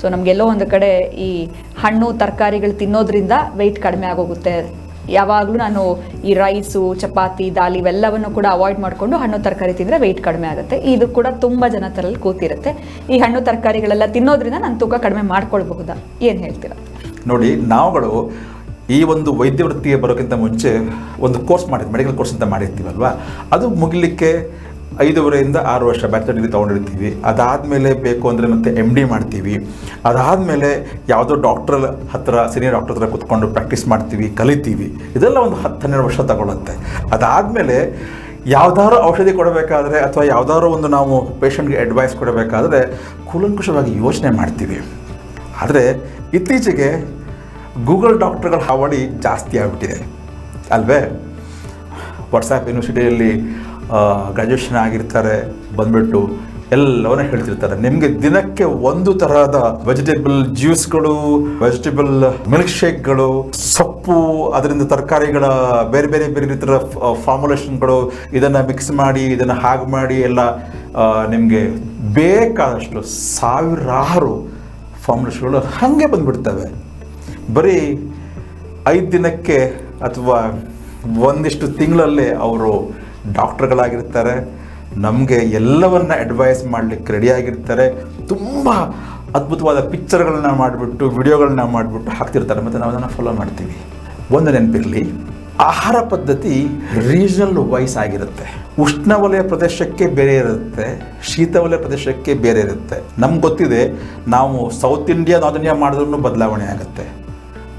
So ನಮಗೆಲ್ಲೋ ಒಂದು ಕಡೆ ಈ ಹಣ್ಣು, ತರಕಾರಿಗಳು ತಿನ್ನೋದ್ರಿಂದ ವೆಯ್ಟ್ ಕಡಿಮೆ ಆಗೋಗುತ್ತೆ. ಯಾವಾಗಲೂ ನಾನು ಈ ರೈಸು ಚಪಾತಿ, ದಾಲ್ ಇವೆಲ್ಲವನ್ನು ಕೂಡ ಅವಾಯ್ಡ್ ಮಾಡಿಕೊಂಡು ಹಣ್ಣು, ತರಕಾರಿ ತಿಂದರೆ ವೆಯ್ಟ್ ಕಡಿಮೆ ಆಗುತ್ತೆ. ಇದು ಕೂಡ ತುಂಬ ಜನ ಥರಲ್ಲಿ ಕೂತಿರುತ್ತೆ. ಈ ಹಣ್ಣು, ತರಕಾರಿಗಳೆಲ್ಲ ತಿನ್ನೋದ್ರಿಂದ ನಾನು ತೂಕ ಕಡಿಮೆ ಮಾಡ್ಕೊಳ್ಬಹುದಾ? ಏನು ಹೇಳ್ತೀರಾ? ನೋಡಿ, ನಾವುಗಳು ಈ ಒಂದು ವೈದ್ಯ ವೃತ್ತಿಗೆ ಬರೋಕ್ಕಿಂತ ಮುಂಚೆ ಒಂದು ಕೋರ್ಸ್ ಮಾಡಿದ್ವಿ ಮೆಡಿಕಲ್ ಕೋರ್ಸ್ ಅಂತ ಮಾಡಿರ್ತೀವಲ್ವಾ? ಅದು ಮುಗಿಲಿಕ್ಕೆ ಐದೂವರೆಯಿಂದ ಆರು ವರ್ಷ ಬ್ಯಾಚುಲರ್ ಡಿಗ್ರಿ ತೊಗೊಂಡಿರ್ತೀವಿ. ಅದಾದಮೇಲೆ ಬೇಕು ಅಂದರೆ ಮತ್ತೆ ಎಂ ಡಿ ಮಾಡ್ತೀವಿ. ಅದಾದಮೇಲೆ ಯಾವುದೋ ಡಾಕ್ಟರ್ ಹತ್ರ ಸೀನಿಯರ್ ಡಾಕ್ಟರ್ ಹತ್ರ ಕುತ್ಕೊಂಡು ಪ್ರಾಕ್ಟೀಸ್ ಮಾಡ್ತೀವಿ, ಕಲಿತೀವಿ. ಇದೆಲ್ಲ ಒಂದು ಹತ್ತು, ಹನ್ನೆರಡು ವರ್ಷ ತಗೊಳ್ಳುತ್ತೆ ಅದಾದಮೇಲೆ ಯಾವ್ದಾದ್ರು ಔಷಧಿ ಕೊಡಬೇಕಾದ್ರೆ ಅಥವಾ ಯಾವ್ದಾದ್ರು ಒಂದು ನಾವು ಪೇಷಂಟ್ಗೆ ಅಡ್ವೈಸ್ ಕೊಡಬೇಕಾದ್ರೆ ಕೂಲಂಕುಷವಾಗಿ ಯೋಚನೆ ಮಾಡ್ತೀವಿ. ಆದರೆ ಇತ್ತೀಚೆಗೆ ಗೂಗಲ್ ಡಾಕ್ಟರ್ಗಳ ಹಾವಳಿ ಜಾಸ್ತಿ ಆಗಿಬಿಟ್ಟಿದೆ. ಅಲ್ವೇ? ವಾಟ್ಸಾಪ್ ಯೂನಿವರ್ಸಿಟಿಯಲ್ಲಿ ಗ್ರ್ಯಾಜುಯೇಷನ್ ಆಗಿರ್ತಾರೆ, ಬಂದ್ಬಿಟ್ಟು ಎಲ್ಲವನ್ನ ಹೇಳ್ತಿರ್ತಾರೆ. ನಿಮಗೆ ದಿನಕ್ಕೆ ಒಂದು ತರಹದ ವೆಜಿಟೇಬಲ್ ಜ್ಯೂಸ್ಗಳು ವೆಜಿಟೇಬಲ್ ಮಿಲ್ಕ್ ಶೇಕ್ಗಳು ಸೊಪ್ಪು, ಅದರಿಂದ ತರಕಾರಿಗಳ ಬೇರೆ ಬೇರೆ ಬೇರೆ ರೀತಿಯ ಫಾರ್ಮುಲೇಷನ್ಗಳು ಇದನ್ನು ಮಿಕ್ಸ್ ಮಾಡಿ, ಇದನ್ನು ಹಾಗೆ ಮಾಡಿ ಎಲ್ಲ ನಿಮಗೆ ಬೇಕಾದಷ್ಟು ಸಾವಿರಾರು ಫಾರ್ಮುಲೇಷನ್ಗಳು ಹಾಗೆ ಬಂದ್ಬಿಡ್ತವೆ. ಬರೀ ಐದು ದಿನಕ್ಕೆ ಅಥವಾ ಒಂದಿಷ್ಟು ತಿಂಗಳಲ್ಲೇ ಅವರು ಡಾಕ್ಟರ್ಗಳಾಗಿರ್ತಾರೆ, ನಮಗೆ ಎಲ್ಲವನ್ನ ಅಡ್ವೈಸ್ ಮಾಡಲಿಕ್ಕೆ ರೆಡಿಯಾಗಿರ್ತಾರೆ ತುಂಬ ಅದ್ಭುತವಾದ ಪಿಕ್ಚರ್ಗಳನ್ನ ಮಾಡಿಬಿಟ್ಟು ವಿಡಿಯೋಗಳನ್ನ ಮಾಡಿಬಿಟ್ಟು ಹಾಕ್ತಿರ್ತಾರೆ. ಮತ್ತು ನಾವು ಅದನ್ನು ಫಾಲೋ ಮಾಡ್ತೀವಿ. ಒಂದು ನೆನಪಿರಲಿ, ಆಹಾರ ಪದ್ಧತಿ ರೀಜನಲ್ ವೈಸ್ ಆಗಿರುತ್ತೆ. ಉಷ್ಣವಲಯ ಪ್ರದೇಶಕ್ಕೆ ಬೇರೆ ಇರುತ್ತೆ, ಶೀತವಲಯ ಪ್ರದೇಶಕ್ಕೆ ಬೇರೆ ಇರುತ್ತೆ. ನಮ್ಗೆ ಗೊತ್ತಿದೆ, ನಾವು ಸೌತ್ ಇಂಡಿಯಾ ನಾರ್ತ್ ಇಂಡಿಯಾ ಮಾಡಿದ್ರೂ ಬದಲಾವಣೆ ಆಗುತ್ತೆ.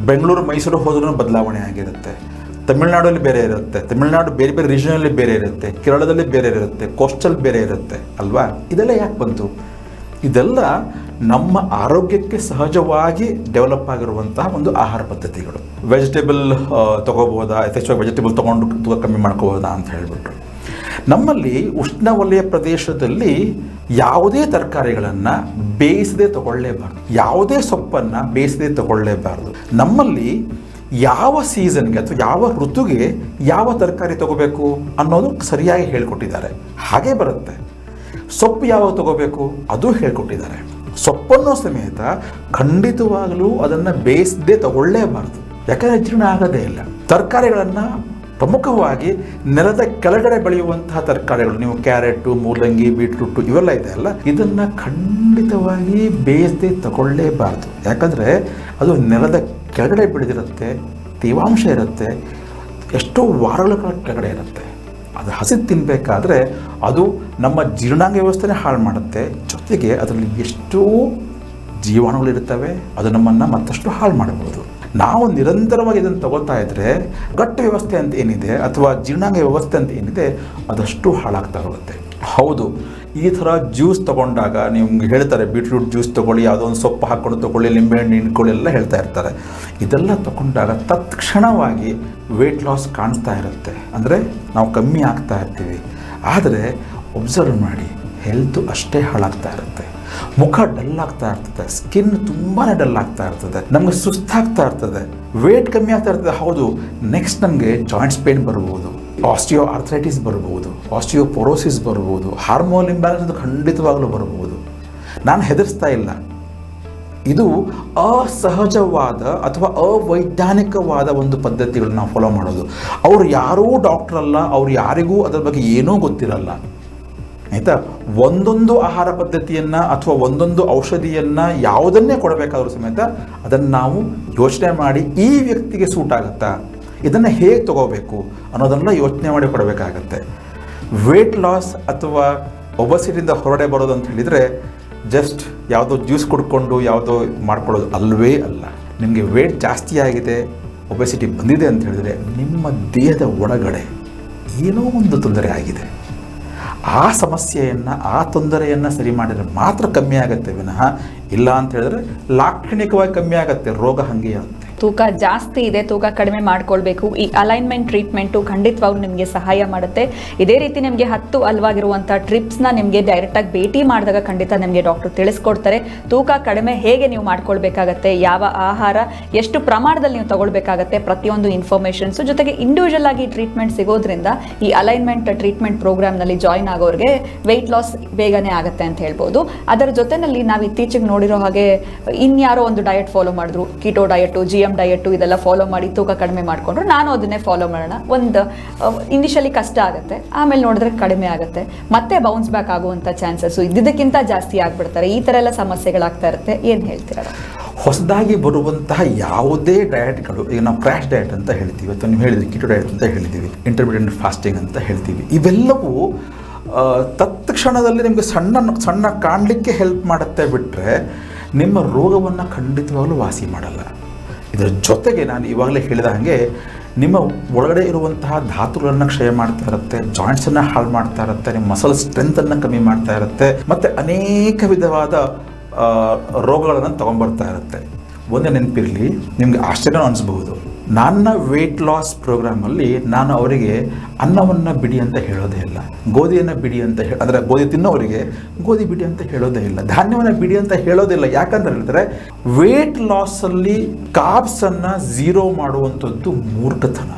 ಬೆಂಗಳೂರು, ಮೈಸೂರು ಹೋದ್ರೂ ಬದಲಾವಣೆ ಆಗಿರುತ್ತೆ. ತಮಿಳುನಾಡಲ್ಲಿ ಬೇರೆ ಇರುತ್ತೆ. ತಮಿಳುನಾಡು ಬೇರೆ ಬೇರೆ ರೀಜನಲ್ಲಿ ಬೇರೆ ಇರುತ್ತೆ. ಕೇರಳದಲ್ಲಿ ಬೇರೆ ಇರುತ್ತೆ. ಕೋಸ್ಟಲ್ ಬೇರೆ ಇರುತ್ತೆ. ಅಲ್ವಾ? ಇದೆಲ್ಲ ಯಾಕೆ ಬಂತು? ಇದೆಲ್ಲ ನಮ್ಮ ಆರೋಗ್ಯಕ್ಕೆ ಸಹಜವಾಗಿ ಡೆವಲಪ್ ಆಗಿರುವಂತಹ ಒಂದು ಆಹಾರ ಪದ್ಧತಿಗಳು. ವೆಜಿಟೇಬಲ್ ತಗೋಬೋದಾ ಯಥೇಚ್ಛವಾಗಿ ವೆಜಿಟೇಬಲ್ ತೊಗೊಂಡು ತೂಕ ಕಮ್ಮಿ ಮಾಡ್ಕೋಬೋದಾ ಅಂತ ಹೇಳಿಬಿಟ್ರು. ನಮ್ಮಲ್ಲಿ ಉಷ್ಣವಲಯ ಪ್ರದೇಶದಲ್ಲಿ ಯಾವುದೇ ತರಕಾರಿಗಳನ್ನು ಬೇಯಿಸದೆ ತಗೊಳ್ಳೇಬಾರ್ದು. ಯಾವುದೇ ಸೊಪ್ಪನ್ನು ಬೇಯಿಸದೆ ತಗೊಳ್ಳೇಬಾರ್ದು. ನಮ್ಮಲ್ಲಿ ಯಾವ ಸೀಸನ್ಗೆ ಅಥವಾ ಯಾವ ಋತುಗೆ ಯಾವ ತರಕಾರಿ ತಗೋಬೇಕು ಅನ್ನೋದು ಸರಿಯಾಗಿ ಹೇಳ್ಕೊಟ್ಟಿದ್ದಾರೆ. ಹಾಗೆ ಬರುತ್ತೆ. ಸೊಪ್ಪು ಯಾವಾಗ ತಗೋಬೇಕು ಅದು ಹೇಳ್ಕೊಟ್ಟಿದ್ದಾರೆ. ಸೊಪ್ಪನ್ನು ಸಮೇತ ಖಂಡಿತವಾಗಲೂ ಅದನ್ನು ಬೇಯಿಸದೆ ತಗೊಳ್ಳೇಬಾರ್ದು. ಯಾಕಂದರೆ ಜೀರ್ಣ ಆಗೋದೇ ಇಲ್ಲ. ತರಕಾರಿಗಳನ್ನು ಪ್ರಮುಖವಾಗಿ ನೆಲದ ಕೆಳಗಡೆ ಬೆಳೆಯುವಂತಹ ತರಕಾರಿಗಳು, ನೀವು ಕ್ಯಾರೆಟು, ಮೂಲಂಗಿ, ಬೀಟ್ರೂಟು ಇವೆಲ್ಲ ಇದೆ ಅಲ್ಲ? ಇದನ್ನು ಖಂಡಿತವಾಗಿ ಬೇಯಿಸದೆ ತಗೊಳ್ಳೇಬಾರ್ದು. ಯಾಕಂದರೆ ಅದು ನೆಲದ ಕೆಳಗಡೆ ಬೆಳೆದಿರುತ್ತೆ, ತೇವಾಂಶ ಇರುತ್ತೆ, ಎಷ್ಟೋ ವಾರಗಳ ಕೆಳಗಡೆ ಇರುತ್ತೆ. ಅದು ಹಸಿ ತಿನ್ನಬೇಕಾದ್ರೆ ಅದು ನಮ್ಮ ಜೀರ್ಣಾಂಗ ವ್ಯವಸ್ಥೆನೇ ಹಾಳು ಮಾಡುತ್ತೆ. ಜೊತೆಗೆ ಅದರಲ್ಲಿ ಎಷ್ಟೋ ಜೀವಾಣುಗಳಿರ್ತವೆ ಅದು ನಮ್ಮನ್ನು ಮತ್ತಷ್ಟು ಹಾಳು ಮಾಡಬಹುದು ನಾವು ನಿರಂತರವಾಗಿ ಇದನ್ನು ತಗೋತಾ ಇದ್ದರೆ ಗಟ್ಟು ವ್ಯವಸ್ಥೆ ಅಂತ ಏನಿದೆ ಅಥವಾ ಜೀರ್ಣಾಂಗ ವ್ಯವಸ್ಥೆ ಅಂತ ಏನಿದೆ, ಅದಷ್ಟು ಹಾಳಾಗ್ತಾ ಹೋಗುತ್ತೆ. ಹೌದು. ಈ ಥರ ಜ್ಯೂಸ್ ತೊಗೊಂಡಾಗ ನಿಮ್ಗೆ ಹೇಳ್ತಾರೆ, ಬೀಟ್ರೂಟ್ ಜ್ಯೂಸ್ ತೊಗೊಳ್ಳಿ, ಯಾವುದೋ ಒಂದು ಸೊಪ್ಪು ಹಾಕ್ಕೊಂಡು ತೊಗೊಳ್ಳಿ ನಿಂಬೆಹಣ್ಣು ಹಿಂಡ್ಕೊಳ್ಳಿ ಎಲ್ಲ ಹೇಳ್ತಾ ಇರ್ತಾರೆ. ಇದೆಲ್ಲ ತಗೊಂಡಾಗ ತತ್ಕ್ಷಣವಾಗಿ ವೆಯ್ಟ್ ಲಾಸ್ ಕಾಣಿಸ್ತಾ ಇರುತ್ತೆ. ಅಂದರೆ ನಾವು ಕಮ್ಮಿ ಆಗ್ತಾ ಇರ್ತೀವಿ. ಆದರೆ ಒಬ್ಸರ್ವ್ ಮಾಡಿ ಹೆಲ್ತು ಅಷ್ಟೇ ಹಾಳಾಗ್ತಾ ಇರುತ್ತೆ. ಮುಖ ಡಲ್ ಆಗ್ತಾ ಇರ್ತದೆ ಸ್ಕಿನ್ ತುಂಬಾ ಡಲ್ ಆಗ್ತಾ ಇರ್ತದೆ, ನಮಗೆ ಸುಸ್ತಾಗ್ತಾ ಇರ್ತದೆ ವೇಟ್ ಕಮ್ಮಿ ಆಗ್ತಾ ಇರ್ತದೆ. ಹೌದು ನೆಕ್ಸ್ಟ್ ನಮಗೆ ಜಾಯಿಂಟ್ಸ್ ಪೇನ್ ಬರ್ಬೋದು ಆಸ್ಟಿಯೋ ಆರ್ಥ್ರೈಟಿಸ್ ಬರ್ಬೋದು ಆಸ್ಟಿಯೋಪೊರೋಸಿಸ್ ಬರ್ಬೋದು ಹಾರ್ಮೋನ್ ಇಂಬ್ಯಾಲೆನ್ಸ್ ಖಂಡಿತವಾಗಲೂ ಬರ್ಬೋದು. ನಾನು ಹೆದರ್ಸ್ತಾ ಇಲ್ಲ. ಇದು ಅಸಹಜವಾದ ಅಥವಾ ಅವೈಜ್ಞಾನಿಕವಾದ ಒಂದು ಪದ್ಧತಿಗಳನ್ನ ನಾವು ಫಾಲೋ ಮಾಡೋದು. ಅವ್ರು ಯಾರೂ ಡಾಕ್ಟರ್ ಅಲ್ಲ, ಅವ್ರು ಯಾರಿಗೂ ಅದರ ಬಗ್ಗೆ ಏನೂ ಗೊತ್ತಿರಲ್ಲ. ಆಯಿತಾ? ಒಂದೊಂದು ಆಹಾರ ಪದ್ಧತಿಯನ್ನು ಅಥವಾ ಒಂದೊಂದು ಔಷಧಿಯನ್ನು ಯಾವುದನ್ನೇ ಕೊಡಬೇಕಾದ್ರೂ ಸಮೇತ ಅದನ್ನು ನಾವು ಯೋಚನೆ ಮಾಡಿ ಈ ವ್ಯಕ್ತಿಗೆ ಸೂಟ್ ಆಗುತ್ತಾ ಇದನ್ನು ಹೇಗೆ ತಗೋಬೇಕು ಅನ್ನೋದನ್ನ ಯೋಚನೆ ಮಾಡಿ ಕೊಡಬೇಕಾಗತ್ತೆ. ವೇಟ್ ಲಾಸ್ ಅಥವಾ ಒಬಸಿಟಿಯಿಂದ ಹೊರಡೆ ಬರೋದು ಅಂತ ಹೇಳಿದರೆ ಜಸ್ಟ್ ಯಾವುದೋ ಜ್ಯೂಸ್ ಕುಡ್ಕೊಂಡು ಯಾವುದೋ ಮಾಡ್ಕೊಳ್ಳೋದು ಅಲ್ವೇ ಅಲ್ಲ. ನಿಮಗೆ ವೇಟ್ ಜಾಸ್ತಿ ಆಗಿದೆ ಒಬೆಸಿಟಿ ಬಂದಿದೆ ಅಂತ ಹೇಳಿದರೆ ನಿಮ್ಮ ದೇಹದ ಒಳಗಡೆ ಏನೋ ಒಂದು ತೊಂದರೆ ಆಗಿದೆ. ಆ ಸಮಸ್ಯೆಯನ್ನು, ಆ ತೊಂದರೆಯನ್ನು ಸರಿ ಮಾಡಿದರೆ ಮಾತ್ರ ಕಮ್ಮಿ ಆಗುತ್ತೆ ವಿನಃ ಇಲ್ಲ ಅಂತ ಹೇಳಿದ್ರೆ ಲಾಕ್ಷಣಿಕವಾಗಿ ಕಮ್ಮಿ ಆಗುತ್ತೆ ರೋಗ ಹಾಗೆ ತೂಕ ಜಾಸ್ತಿ ಇದೆ, ತೂಕ ಕಡಿಮೆ ಮಾಡ್ಕೊಳ್ಬೇಕು. ಈ ಅಲೈನ್ಮೆಂಟ್ ಟ್ರೀಟ್ಮೆಂಟು ಖಂಡಿತವಾಗ್ಲೂ ನಿಮಗೆ ಸಹಾಯ ಮಾಡುತ್ತೆ. ಇದೇ ರೀತಿ ನಿಮಗೆ ಹತ್ತು ಅಲ್ವಾಗಿರುವಂಥ ಟ್ರಿಪ್ಸ್ನ ನಿಮಗೆ ಡೈರೆಕ್ಟಾಗಿ ಭೇಟಿ ಮಾಡಿದಾಗ ಖಂಡಿತ ನಿಮಗೆ ಡಾಕ್ಟರ್ ತಿಳಿಸ್ಕೊಡ್ತಾರೆ. ತೂಕ ಕಡಿಮೆ ಹೇಗೆ ನೀವು ಮಾಡ್ಕೊಳ್ಬೇಕಾಗತ್ತೆ, ಯಾವ ಆಹಾರ, ಎಷ್ಟು ಪ್ರಮಾಣದಲ್ಲಿ ನೀವು ತಗೊಳ್ಬೇಕಾಗತ್ತೆ ಪ್ರತಿಯೊಂದು ಇನ್ಫಾರ್ಮೇಷನ್ಸು ಜೊತೆಗೆ ಇಂಡಿವಿಜುವಲ್ ಆಗಿ ಟ್ರೀಟ್ಮೆಂಟ್ ಸಿಗೋದ್ರಿಂದ ಈ ಅಲೈನ್ಮೆಂಟ್ ಟ್ರೀಟ್ಮೆಂಟ್ ಪ್ರೋಗ್ರಾಮ್ನಲ್ಲಿ ಜಾಯ್ನ್ ಆಗೋರಿಗೆ ವೆಯ್ಟ್ ಲಾಸ್ ಬೇಗನೆ ಆಗುತ್ತೆ ಅಂತ ಹೇಳ್ಬೋದು. ಅದರ ಜೊತೆನಲ್ಲಿ ನಾವು ಇತ್ತೀಚೆಗೆ ನೋಡಿರೋ ಹಾಗೆ ಇನ್ಯಾರೋ ಒಂದು ಡಯಟ್ ಫಾಲೋ ಮಾಡಿದ್ರು. Keto diet G M diet ಇದೆಲ್ಲ ಫಾಲೋ ಮಾಡಿ ತೂಕ ಕಡಿಮೆ ಮಾಡಿಕೊಂಡ್ರು ನಾನು ಅದನ್ನೇ ಫಾಲೋ ಮಾಡೋಣ. ಒಂದು ಇನಿಷಿಯಲಿ ಕಷ್ಟ ಆಗುತ್ತೆ, ಆಮೇಲೆ ನೋಡಿದ್ರೆ ಕಡಿಮೆ ಆಗುತ್ತೆ. ಮತ್ತೆ ಬೌನ್ಸ್ ಬ್ಯಾಕ್ ಆಗುವಂಥ ಚಾನ್ಸಸ್ಸು ಇದ್ದಿದ್ದಕ್ಕಿಂತ ಜಾಸ್ತಿ ಆಗಿಬಿಡ್ತಾರೆ. ಈ ಥರ ಎಲ್ಲ ಸಮಸ್ಯೆಗಳಾಗ್ತಾ ಇರುತ್ತೆ. ಏನು ಹೇಳ್ತೀರಾ? ಹೊಸದಾಗಿ ಬರುವಂತಹ ಯಾವುದೇ ಡಯಟ್ಗಳು ಈಗ ನಾವು ಕ್ರ್ಯಾಶ್ ಡಯಟ್ ಅಂತ ಹೇಳ್ತೀವಿ ಅಥವಾ ನೀವು ಹೇಳಿದ್ರಿ ಕಿಟೋ ಡಯಟ್ ಅಂತ ಹೇಳ್ತೀವಿ ಇಂಟರ್ಮೀಡಿಯಂಟ್ ಫಾಸ್ಟಿಂಗ್ ಅಂತ ಹೇಳ್ತೀವಿ. ಇವೆಲ್ಲವೂ ತತ್ಕ್ಷಣದಲ್ಲಿ ನಿಮಗೆ ಸಣ್ಣ ಸಣ್ಣ ಕಾಣಲಿಕ್ಕೆ ಹೆಲ್ಪ್ ಮಾಡುತ್ತೆ ಬಿಟ್ಟರೆ ನಿಮ್ಮ ರೋಗವನ್ನು ಖಂಡಿತವಾಗಲೂ ವಾಸಿ ಮಾಡಲ್ಲ. ಇದರ ಜೊತೆಗೆ ನಾನು ಇವಾಗಲೇ ಹೇಳಿದ ಹಾಗೆ ನಿಮ್ಮ ಒಳಗಡೆ ಇರುವಂತಹ ಧಾತುಗಳನ್ನು ಕ್ಷಯ ಮಾಡ್ತಾ ಇರುತ್ತೆ ಜಾಯಿಂಟ್ಸನ್ನು ಹಾಳು ಮಾಡ್ತಾ ಇರುತ್ತೆ, ನಿಮ್ಮ ಮಸಲ್ ಸ್ಟ್ರೆಂತನ್ನು ಕಮ್ಮಿ ಮಾಡ್ತಾ ಇರುತ್ತೆ, ಮತ್ತು ಅನೇಕ ವಿಧವಾದ ರೋಗಗಳನ್ನು ತಗೊಂಡ್ಬರ್ತಾ ಇರುತ್ತೆ. ಒಂದೇ ನೆನಪಿರಲಿ, ನಿಮಗೆ ಆಶ್ಚರ್ಯ ಅನಿಸ್ಬಹುದು. ನನ್ನ ವೆಯ್ಟ್ ಲಾಸ್ ಪ್ರೋಗ್ರಾಮಲ್ಲಿ ನಾನು ಅವರಿಗೆ ಅನ್ನವನ್ನು ಬಿಡಿ ಅಂತ ಹೇಳೋದೇ ಇಲ್ಲ. ಗೋಧಿಯನ್ನು ಬಿಡಿ ಅಂತ ಹೇಳಿ ಅಂದರೆ ಗೋಧಿ ತಿನ್ನೋರಿಗೆ ಗೋಧಿ ಬಿಡಿ ಅಂತ ಹೇಳೋದೇ ಇಲ್ಲ. ಧಾನ್ಯವನ್ನು ಬಿಡಿ ಅಂತ ಹೇಳೋದಿಲ್ಲ ಯಾಕಂತ ಹೇಳಿದ್ರೆ ವೆಯ್ಟ್ ಲಾಸಲ್ಲಿ ಕಾಬ್ಸನ್ನು ಝೀರೋ ಮಾಡುವಂಥದ್ದು ಮೂರ್ಖತನ.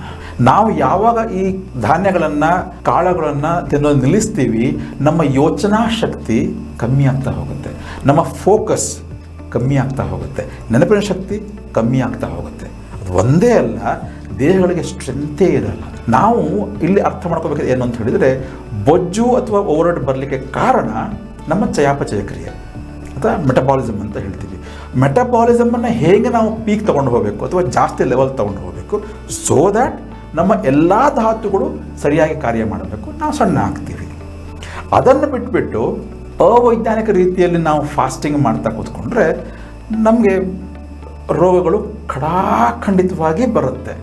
ನಾವು ಯಾವಾಗ ಈ ಧಾನ್ಯಗಳನ್ನು, ಕಾಳುಗಳನ್ನು ತಿನ್ನೋದು ನಿಲ್ಲಿಸ್ತೀವಿ, ನಮ್ಮ ಯೋಚನಾ ಶಕ್ತಿ ಕಮ್ಮಿ ಆಗ್ತಾ ಹೋಗುತ್ತೆ. ನಮ್ಮ ಫೋಕಸ್ ಕಮ್ಮಿ ಆಗ್ತಾ ಹೋಗುತ್ತೆ. ನೆನಪಿನ ಶಕ್ತಿ ಕಮ್ಮಿ ಆಗ್ತಾ ಹೋಗುತ್ತೆ. ಅದು ಒಂದೇ ಅಲ್ಲ, ದೇಹಗಳಿಗೆ ಸ್ಟ್ರೆಂತೇ ಇರಲ್ಲ. ನಾವು ಇಲ್ಲಿ ಅರ್ಥ ಮಾಡ್ಕೋಬೇಕು ಏನು ಅಂತ ಹೇಳಿದರೆ, ಬೊಜ್ಜು ಅಥವಾ ಓವರ್ಡ್ ಬರಲಿಕ್ಕೆ ಕಾರಣ ನಮ್ಮ ಚಯಾಪಚಯ ಕ್ರಿಯೆ. ಅಥವಾ ಮೆಟಬಾಲಿಸಮ್ ಅಂತ ಹೇಳ್ತೀವಿ. ಮೆಟಬಾಲಿಸಮನ್ನು ಹೇಗೆ ನಾವು ಪೀಕ್ ತೊಗೊಂಡು ಹೋಗಬೇಕು ಅಥವಾ ಜಾಸ್ತಿ ಲೆವೆಲ್ ತೊಗೊಂಡು ಹೋಗಬೇಕು ಸೋ ದ್ಯಾಟ್ ನಮ್ಮ ಎಲ್ಲ ಧಾತುಗಳು ಸರಿಯಾಗಿ ಕಾರ್ಯ ಮಾಡಬೇಕು. ನಾವು ಸಣ್ಣ ಆಗ್ತೀವಿ. ಅದನ್ನು ಬಿಟ್ಬಿಟ್ಟು ಅವೈಜ್ಞಾನಿಕ ರೀತಿಯಲ್ಲಿ ನಾವು ಫಾಸ್ಟಿಂಗ್ ಮಾಡ್ತಾ ಕೂತ್ಕೊಂಡ್ರೆ ನಮಗೆ ರೋಗಗಳು ಖಡಾಖಂಡಿತವಾಗಿ ಬರುತ್ತೆ.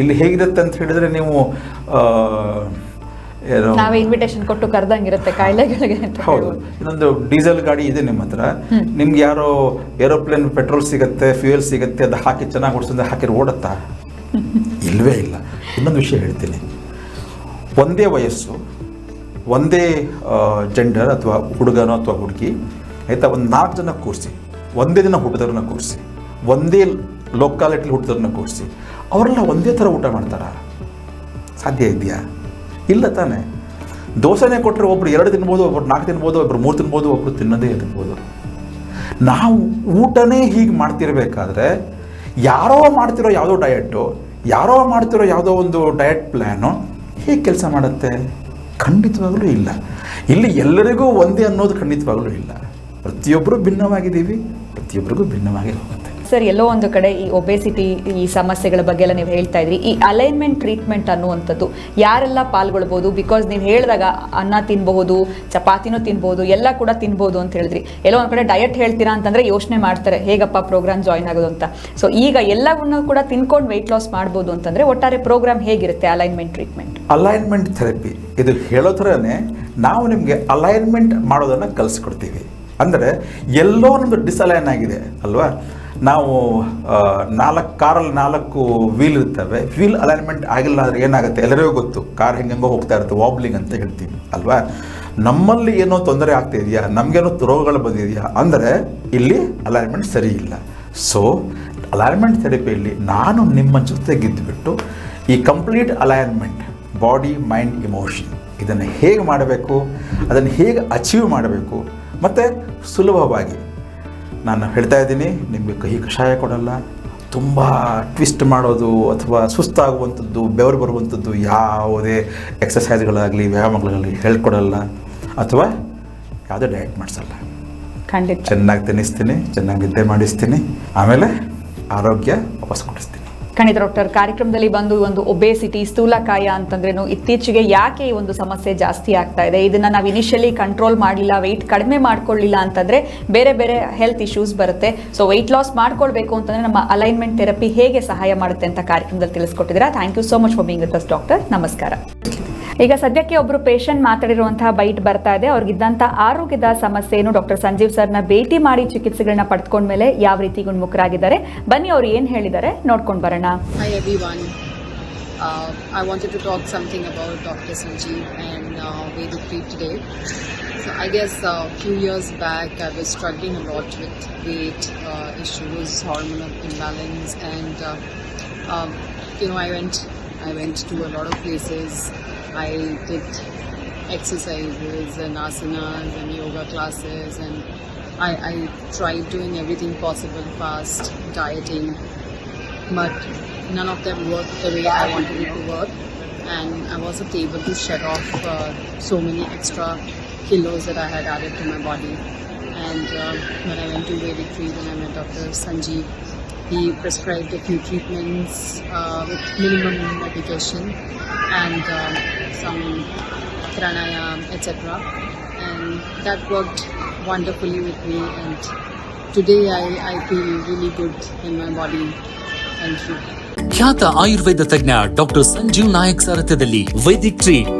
ಇಲ್ಲಿ ಹೇಗಿರುತ್ತೆ ಅಂತ ಹೇಳಿದರೆ ನೀವು ನಾವೇ ಇನ್ವಿಟೇಷನ್ ಕೊಟ್ಟು ಕರೆದಂಗಿರುತ್ತೆ ಕಾಯಿಲೆಗಳಿಗೆ ಹೌದು. ಇನ್ನೊಂದು ಡೀಸೆಲ್ ಗಾಡಿ ಇದೆ ನಿಮ್ಮ ಹತ್ರ. ನಿಮ್ಗೆ ಯಾರೋ ಏರೋಪ್ಲೇನ್ ಪೆಟ್ರೋಲ್ ಸಿಗುತ್ತೆ ಫ್ಯೂಯಲ್ ಸಿಗುತ್ತೆ ಅದು ಹಾಕಿ ಚೆನ್ನಾಗಿ ಓಡಿಸಿದ್ರೆ ಹಾಕಿ ಓಡುತ್ತಾ? ಇಲ್ವೇ ಇಲ್ಲ. ಇನ್ನೊಂದು ವಿಷಯ ಹೇಳ್ತೀನಿ. ಒಂದೇ ವಯಸ್ಸು ಒಂದೇ ಜೆಂಡರ್ ಅಥವಾ ಹುಡುಗನೋ ಅಥವಾ ಹುಡುಗಿ, ಆಯಿತಾ? ಒಂದು ನಾಲ್ಕು ಜನ ಕೂರಿಸಿ. ಒಂದೇ ದಿನ ಹುಟ್ಟಿದವ್ರನ್ನ ಕೂರಿಸಿ. ಒಂದೇ ಲೋಕಾಲಿಟಿಲಿ ಹುಟ್ಟಿದವ್ರನ್ನ ಕೂರಿಸಿ. ಅವರೆಲ್ಲ ಒಂದೇ ಥರ ಊಟ ಮಾಡ್ತಾರಾ? ಸಾಧ್ಯ ಇದೆಯಾ? ಇಲ್ಲ ತಾನೇ. ದೋಸೆನೇ ಕೊಟ್ಟರೆ ಒಬ್ರು ಎರಡು ತಿನ್ಬೋದು, ಒಬ್ರು ನಾಲ್ಕು ತಿನ್ಬೋದು, ಒಬ್ರು ಮೂರು ತಿನ್ಬೋದು ಒಬ್ಬರು ತಿನ್ನೋದೇ ತಿನ್ಬೋದು ನಾವು ಊಟನೇ ಹೀಗೆ ಮಾಡ್ತಿರ್ಬೇಕಾದ್ರೆ ಯಾರೋ ಮಾಡ್ತಿರೋ ಯಾವುದೋ ಡಯಟು ಯಾರೋ ಮಾಡ್ತಿರೋ ಯಾವುದೋ ಒಂದು ಡಯಟ್ ಪ್ಲ್ಯಾನು ಹೇಗೆ ಕೆಲಸ ಮಾಡುತ್ತೆ? ಖಂಡಿತವಾಗಲೂ ಇಲ್ಲ. ಇಲ್ಲಿ ಎಲ್ಲರಿಗೂ ಒಂದೇ ಅನ್ನೋದು ಖಂಡಿತವಾಗಲೂ ಇಲ್ಲ. ಪ್ರತಿಯೊಬ್ಬರು ಭಿನ್ನವಾಗಿದ್ದೀವಿ ಪ್ರತಿಯೊಬ್ಬರಿಗೂ ಭಿನ್ನವಾಗಿ ಹೋಗುತ್ತೆ ಸರ್, ಎಲ್ಲೋ ಒಂದು ಕಡೆ ಈ ಒಬೆಸಿಟಿ ಈ ಸಮಸ್ಯೆಗಳ ಬಗ್ಗೆ ಎಲ್ಲ ನೀವು ಹೇಳ್ತಾ ಇದ್ರಿ. ಈ ಅಲೈನ್ಮೆಂಟ್ ಟ್ರೀಟ್ಮೆಂಟ್ ಅನ್ನುವಂಥದ್ದು ಯಾರೆಲ್ಲ ಪಾಲ್ಗೊಳ್ಬೋದು? ಬಿಕಾಸ್ ನೀವು ಹೇಳಿದಾಗ ಅನ್ನ ತಿನ್ಬಹುದು, ಚಪಾತಿನೂ ತಿನ್ಬಹುದು, ಎಲ್ಲ ಕೂಡ ತಿನ್ಬೋದು ಅಂತ ಹೇಳಿದ್ರಿ. ಎಲ್ಲೋ ಒಂದು ಕಡೆ ಡಯಟ್ ಹೇಳ್ತೀರಾ ಅಂತಂದ್ರೆ ಯೋಚನೆ ಮಾಡ್ತಾರೆ. ಹೇಗಪ್ಪ ಪ್ರೋಗ್ರಾಮ್ ಜಾಯ್ನ್ ಆಗೋದು ಅಂತ. ಸೊ ಈಗ ಎಲ್ಲವನ್ನೂ ಕೂಡ ತಿನ್ಕೊಂಡು ವೆಯ್ಟ್ ಲಾಸ್ ಮಾಡ್ಬೋದು ಅಂತಂದ್ರೆ ಒಟ್ಟಾರೆ ಪ್ರೋಗ್ರಾಮ್ ಹೇಗಿರುತ್ತೆ ಅಲೈನ್ಮೆಂಟ್ ಟ್ರೀಟ್ಮೆಂಟ್ ಅಲೈನ್ಮೆಂಟ್ ಥೆರಪಿ ಇದು ಥರನೇ ನಾವು ನಿಮಗೆ ಅಲೈನ್ಮೆಂಟ್ ಮಾಡೋದನ್ನು ಕಲಿಸ್ಕೊಡ್ತೀವಿ. ಅಂದರೆ ಎಲ್ಲೋ ನಮ್ಮದು ಡಿಸಲೈನ್ ಆಗಿದೆ, ಅಲ್ವಾ? ನಾವು ನಾಲ್ಕು, ಕಾರಲ್ಲಿ ನಾಲ್ಕು ವೀಲ್ ಇರ್ತವೆ. ವೀಲ್ ಅಲೈನ್ಮೆಂಟ್ ಆಗಿಲ್ಲ ಅಂದರೆ ಏನಾಗುತ್ತೆ? ಎಲ್ಲರಿಗೂ ಗೊತ್ತು. ಕಾರ್ ಹೆಂಗೆಂಗೋ ಹೋಗ್ತಾ ಇರುತ್ತೆ ವಾಬ್ಲಿಂಗ್ ಅಂತ ಹೇಳ್ತೀವಿ, ಅಲ್ವಾ? ನಮ್ಮಲ್ಲಿ ಏನೋ ತೊಂದರೆ ಆಗ್ತಿದೆಯಾ ನಮಗೇನೋ ರೋಗಗಳು ಬಂದಿದೆಯಾ? ಅಂದರೆ ಇಲ್ಲಿ ಅಲೈನ್ಮೆಂಟ್ ಸರಿ ಇಲ್ಲ. ಸೊ ಅಲೈನ್ಮೆಂಟ್ ಥೆರಪಿಯಲ್ಲಿ ನಾನು ನಿಮ್ಮ ಜೊತೆಗಿದ್ದುಬಿಟ್ಟು ಈ complete alignment body mind emotion ಇದನ್ನು ಹೇಗೆ ಮಾಡಬೇಕು? ಅದನ್ನು ಹೇಗೆ ಅಚೀವ್ ಮಾಡಬೇಕು? ಮತ್ತು ಸುಲಭವಾಗಿ ನಾನು ಹೇಳ್ತಾ ಇದ್ದೀನಿ ನಿಮಗೆ ಕಹಿ ಕಷಾಯ ಕೊಡಲ್ಲ. ತುಂಬ ಟ್ವಿಸ್ಟ್ ಮಾಡೋದು ಅಥವಾ ಸುಸ್ತಾಗುವಂಥದ್ದು ಬೆವರು ಬರುವಂಥದ್ದು ಯಾವುದೇ ಎಕ್ಸಸೈಸ್ಗಳಾಗಲಿ ವ್ಯಾಯಾಮಗಳಾಗಲಿ ಹೇಳ್ಕೊಡಲ್ಲ. ಅಥವಾ ಯಾವುದೇ ಡಯಟ್ ಮಾಡಿಸಲ್ಲ. ಖಂಡಿತ. ಚೆನ್ನಾಗಿ ತಿನ್ನಿಸ್ತೀನಿ ಚೆನ್ನಾಗಿ ನಿದ್ದೆ ಮಾಡಿಸ್ತೀನಿ. ಆಮೇಲೆ ಆರೋಗ್ಯ ವಾಪಸ್ ಕೊಡಿಸ್ತೀನಿ. ಖಂಡಿತ ಡಾಕ್ಟರ್, ಕಾರ್ಯಕ್ರಮದಲ್ಲಿ ಬಂದು ಒಂದು ಒಬೇಸಿಟಿ ಸ್ಥೂಲಕಾಯ ಅಂತಂದ್ರೇನು ಇತ್ತೀಚೆಗೆ ಯಾಕೆ ಈ ಒಂದು ಸಮಸ್ಯೆ ಜಾಸ್ತಿ ಆಗ್ತಾ ಇದೆ? ಇದನ್ನ ನಾವು ಇನಿಷಿಯಲಿ ಕಂಟ್ರೋಲ್ ಮಾಡಲಿಲ್ಲ ವೆಯ್ಟ್ ಕಡಿಮೆ ಮಾಡ್ಕೊಳ್ಳಿಲ್ಲ ಅಂತಂದ್ರೆ ಬೇರೆ ಬೇರೆ ಹೆಲ್ತ್ ಇಶ್ಯೂಸ್ ಬರುತ್ತೆ. ಸೊ ವೆಯ್ಟ್ ಲಾಸ್ ಮಾಡ್ಕೊಳ್ಬೇಕು ಅಂತಂದ್ರೆ ನಮ್ಮ ಅಲೈನ್ಮೆಂಟ್ ಥೆರಪಿ ಹೇಗೆ ಸಹಾಯ ಮಾಡುತ್ತೆ ಅಂತ ಕಾರ್ಯಕ್ರಮದಲ್ಲಿ ತಿಳಿಸ್ಕೊಟ್ಟಿದ್ದೀರಾ. Thank you so much for being with us doctor ನಮಸ್ಕಾರ. ಈಗ ಸದ್ಯಕ್ಕೆ ಒಬ್ರು ಪೇಷಂಟ್ ಮಾತಾಡಿರುವಂತಹ ಬೈಟ್ ಬರ್ತಾ ಇದೆ ಅವ್ರಿಗಿದ್ದಂತ ಆರೋಗ್ಯದ ಸಮಸ್ಯೆಯನ್ನು ಡಾಕ್ಟರ್ ಸಂಜೀವ್ ಸರ್ನ ಭೇಟಿ ಮಾಡಿ ಚಿಕಿತ್ಸೆಗಳನ್ನ ಪಡ್ಕೊಂಡ್ಮೇಲೆ ಯಾವ ರೀತಿ ಗುಣಮುಖರಾಗಿದ್ದಾರೆ ಬನ್ನಿ ಅವ್ರು ಏನ್ ಹೇಳಿದ್ದಾರೆ ನೋಡ್ಕೊಂಡ್ ಬರೋಣ Uh, I wanted to talk something about Dr. Sanjeev and uh, Vedic today. So I guess a few years back I was struggling a lot with weight uh, issues, hormonal imbalance, and uh, um, you know I went I went to a lot of places. I did exercises and asanas and yoga classes, and I, I tried doing everything possible, fast, dieting, but none of them worked the way I wanted it to work. And I wasn't able to shed off uh, so many extra kilos that I had added to my body. And uh, when I went to Vedic Treat and I met Dr. Sanjeev, he prescribed a few treatments uh, with minimum medication and um, some pranayam, etc. And that worked wonderfully with me. And today I, I feel really good in my body. Thank you. ಖ್ಯಾತ ಆಯುರ್ವೇದ ತಜ್ಞ doctor Sanjeev Nayak ಸಾರಥ್ಯದಲ್ಲಿ Vaidik treat